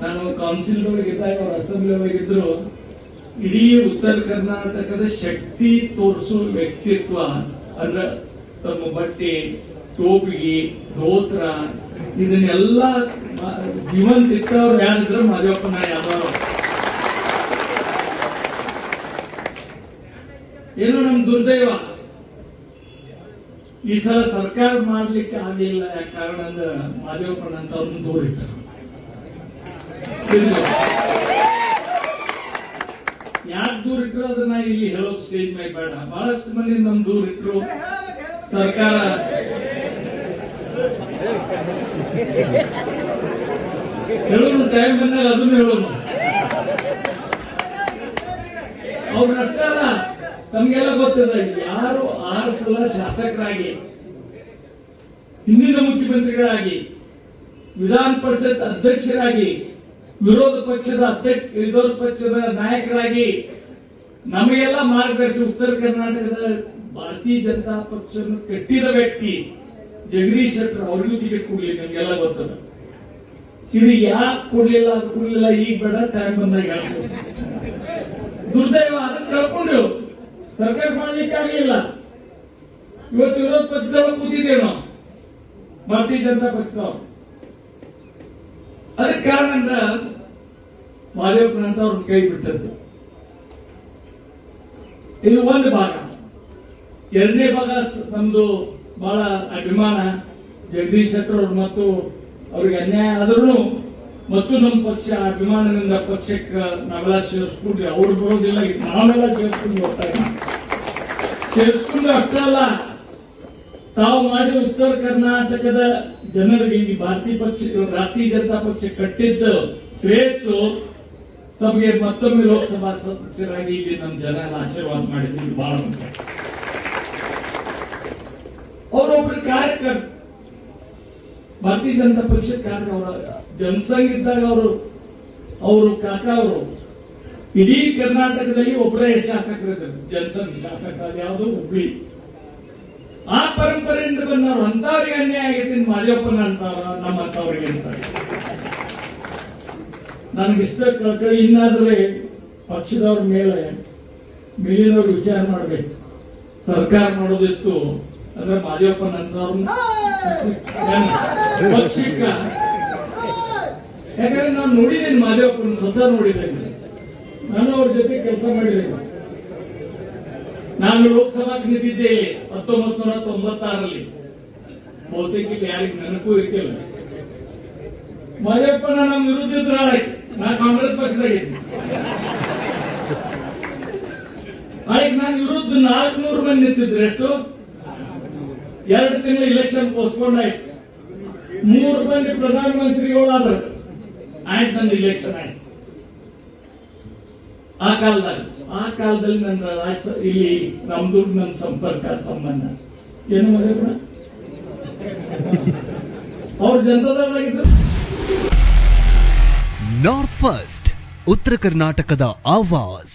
ನಾನು ಕೌನ್ಸಿಲ್ ಒಳಗೆ ಇದ್ದಾಗ ಅವ್ರ ಅಸೆಂಬ್ಲಿ ಒಳಗಿದ್ರು ಇಡೀ ಉತ್ತರ ಕರ್ನಾಟಕದ ಶಕ್ತಿ ತೋರಿಸುವ ವ್ಯಕ್ತಿತ್ವ ಅಂದ್ರೆ ತಮ್ಮ ಬಟ್ಟೆ, ಟೋಪಿಗೆ, ಧೋತ್ರ, ಇದನ್ನೆಲ್ಲ ಜೀವಂತ ಇತ್ತವ್ರು ಯಾರಿದ್ರೆ ಮಾದೇವಪ್ಪನ ಯಾದವ್ ಏನು ನಮ್ ದುರ್ದೈವ? ಈ ಸಲ ಸರ್ಕಾರ ಮಾಡ್ಲಿಕ್ಕೆ ಆಗಲಿಲ್ಲ, ಯಾಕೆ ಕಾರಣ ಅಂದ್ರೆ ಮಾದೇವಪ್ಪನ ಅಂತ ಅವ್ರನ್ನ ದೂರ ಇಟ್ಟರು ಯಾಕೆ ದೂರ ಇಟ್ಟರು ಅದನ್ನ ಇಲ್ಲಿ ಹೇಳೋದು ಸ್ಟೇಜ್ ಮೇಲೆ ಬೇಡ. ಬಹಳಷ್ಟು ಮಂದಿ ನಮ್ ದೂರ ಇಟ್ಟರು ಸರ್ಕಾರ. ಹೇಳೋನು ಟೈಮ್ ಬಂದಾಗ ಅದನ್ನು ಹೇಳೋನು ಅವ್ರ ಅಷ್ಟಲ್ಲ ತಮ್ಗೆಲ್ಲ ಗೊತ್ತದ ಯಾರು ಆರು ಸಲ ಶಾಸಕರಾಗಿ, ಹಿಂದಿನ ಮುಖ್ಯಮಂತ್ರಿಗಳಾಗಿ, ವಿಧಾನ ಪರಿಷತ್ ಅಧ್ಯಕ್ಷರಾಗಿ ವಿರೋಧ ಪಕ್ಷದ ಅಧ್ಯಕ್ಷ, ವಿರೋಧ ಪಕ್ಷದ ನಾಯಕರಾಗಿ ನಮಗೆಲ್ಲ ಮಾರ್ಗದರ್ಶಿ ಉತ್ತರ ಕರ್ನಾಟಕದ ಭಾರತೀಯ ಜನತಾ ಪಕ್ಷವನ್ನು ಕಟ್ಟಿದ ವ್ಯಕ್ತಿ ಜಗದೀಶ್ ಶೆಟ್ಟರ್ ಅವ್ರಿಗೂ ಟಿಕೆಟ್ ಕೊಡ್ಲಿ ನಮಗೆಲ್ಲ ಗೊತ್ತದ. ಇದು ಯಾಕೆ ಕೊಡ್ಲಿಲ್ಲ, ಅದು ಕೊಡ್ಲಿಲ್ಲ, ಈಗ ಬೇಡ ಟೈಮ್ ಬಂದಾಗ ದುರ್ದೈವ ಅದನ್ನ ಕಳ್ಕೊಂಡ್ರು. ಸರ್ಕಾರ ಮಾಡ್ಲಿಕ್ಕೆ ಆಗಲಿಲ್ಲ. ಇವತ್ತು ವಿರೋಧ ಪಕ್ಷದವರು ಕೂತಿದ್ದೇವೆ ನಾವು. ಭಾರತೀಯ ಜನತಾ ಪಕ್ಷದವರು. ಅದಕ್ಕೆ ಕಾರಣ ಅಂದ್ರ ಮಾದೇವಪ್ಪನಂತ ಅವ್ರನ್ನ ಕೈ ಬಿಟ್ಟದ್ದು. ಇದು ಒಂದು ಭಾಗ. ಎರಡನೇ ಭಾಗ ನಮ್ದು ಬಹಳ ಅಭಿಮಾನ. ಜಗದೀಶ್ ಶೆಟ್ಟರ್ ಅವರು ಮತ್ತು ಅವ್ರಿಗೆ ಅನ್ಯಾಯ ಆದ್ರೂ ಮತ್ತು ನಮ್ಮ ಪಕ್ಷ ಅಭಿಮಾನದಿಂದ ಪಕ್ಷಕ್ಕೆ ನಾವೆಲ್ಲ ಸೇರಿಸ್ಕೊಂಡ್ವಿ ಅವ್ರು ಬರೋದಿಲ್ಲ ನಾವೆಲ್ಲ ಸೇರಿಸ್ಕೊಂಡು ಹೋಗ್ತಾ ಇದ್ದೀವಿ. ಸೇರಿಸ್ಕೊಂಡು ಅಷ್ಟೇ ಅಲ್ಲ, ತಾವು ಮಾಡಿ ಉತ್ತರ ಕರ್ನಾಟಕದ ಜನರಿಗೆ ಈ ಭಾರತೀಯ ಪಕ್ಷ ಭಾರತೀಯ ಜನತಾ ಪಕ್ಷ ಕಟ್ಟಿದ್ದ ಶ್ರೇಯಸ್ಸು ತಮಗೆ ಮತ್ತೊಮ್ಮೆ ಲೋಕಸಭಾ ಸದಸ್ಯರಾಗಿ ಇಲ್ಲಿ ನಮ್ಮ ಜನ ಆಶೀರ್ವಾದ ಮಾಡಿದ್ದೀವಿ ಬಹಳ ಮುಖ್ಯ. ಅವರೊಬ್ಬರು ಕಾರ್ಯಕರ್ತ ಭಾರತೀಯ ಜನತಾ ಪರಿಷತ್ ಕಾರ್ಯ ಅವರ ಜನಸಂಘ ಇದ್ದಾಗ ಅವರು ಅವರು ಕಾಕ ಅವರು, ಇಡೀ ಕರ್ನಾಟಕದಲ್ಲಿ ಒಬ್ಬರೇ ಶಾಸಕರಿದ್ದರು. ಜನಸಂಘ ಶಾಸಕ ಯಾವುದು ಹುಬ್ಳಿ. ಆ ಪರಂಪರೆಯಿಂದ ಬಂದವರು ಅಂತವ್ರಿಗೆ ಅನ್ಯಾಯ ಆಗೈತೆ ಮಾಜಪ್ಪನ ಅಂತವ್ರ ನಮ್ಮಂತವ್ರಿಗೆ ಅಂತಾರೆ. ನನಗಿಷ್ಟ ಕಳ್ಕಳಿ ಇನ್ನಾದ್ರೆ ಪಕ್ಷದವ್ರ ಮೇಲೆ ಮೇಲಿನವ್ರು ವಿಚಾರ ಮಾಡಬೇಕು. ಸರ್ಕಾರ ಮಾಡೋದಿತ್ತು ಅಂದ್ರೆ ಮಾದೇವಪ್ಪ ನಂತರವ್ರನ್ನ ಪಕ್ಷಕ್ಕ. ಯಾಕಂದ್ರೆ ನಾನು ನೋಡಿದ್ದೀನಿ ಮಾದೇವಪ್ಪನ ಸ್ವತಃ ನೋಡಿದ್ದೇನೆ. ನಾನು ಅವ್ರ ಜೊತೆ ಕೆಲಸ ಮಾಡಿದ್ದೇನೆ. ನಾನು ಲೋಕಸಭಾ ನಿಂತಿದ್ದೆ ಹತ್ತೊಂಬತ್ತು ನೂರ ತೊಂಬತ್ತಾರಲ್ಲಿ ಬಹುತೇಕ ಯಾರಿಗೆ ನೆನಪು ಇರ್ತಿಲ್ಲ. ಮಾದೇವಪ್ಪನ ನಮ್ಮ ವಿರುದ್ಧ ಇದ್ರ ನಾ ಕಾಂಗ್ರೆಸ್ ಪಕ್ಷದಾಗಿದ್ದೆ ಆಯ್ತು ನಾನು ವಿರುದ್ಧ ನಾಲ್ಕುನೂರು ಮಂದಿ ನಿಂತಿದ್ರೆ. ಎಷ್ಟು? ಎರಡು ತಿಂಗಳ ಇಲೆಕ್ಷನ್ ಪೋಸ್ಟ್ಪೋನ್ ಆಯ್ತು. ಮೂರು ಮಂದಿ ಪ್ರಧಾನಮಂತ್ರಿಗಳಾದ್ರು. ಆಯ್ತು ನಂದು ಇಲೆಕ್ಷನ್ ಆಯ್ತು. ಆ ಕಾಲದಲ್ಲಿ ಆ ಕಾಲದಲ್ಲಿ ನನ್ನ ರಾಜ್ಯ ಇಲ್ಲಿ ನಮ್ದು ನನ್ನ ಸಂಪರ್ಕ, ಸಂಬಂಧ. ಏನು ಮಗ ಅವ್ರ ಜನತಾದಳಾಗಿದ್ರು ನಾರ್ತ್ ಫಸ್ಟ್ ಉತ್ತರ ಕರ್ನಾಟಕದ ಆವಾಜ್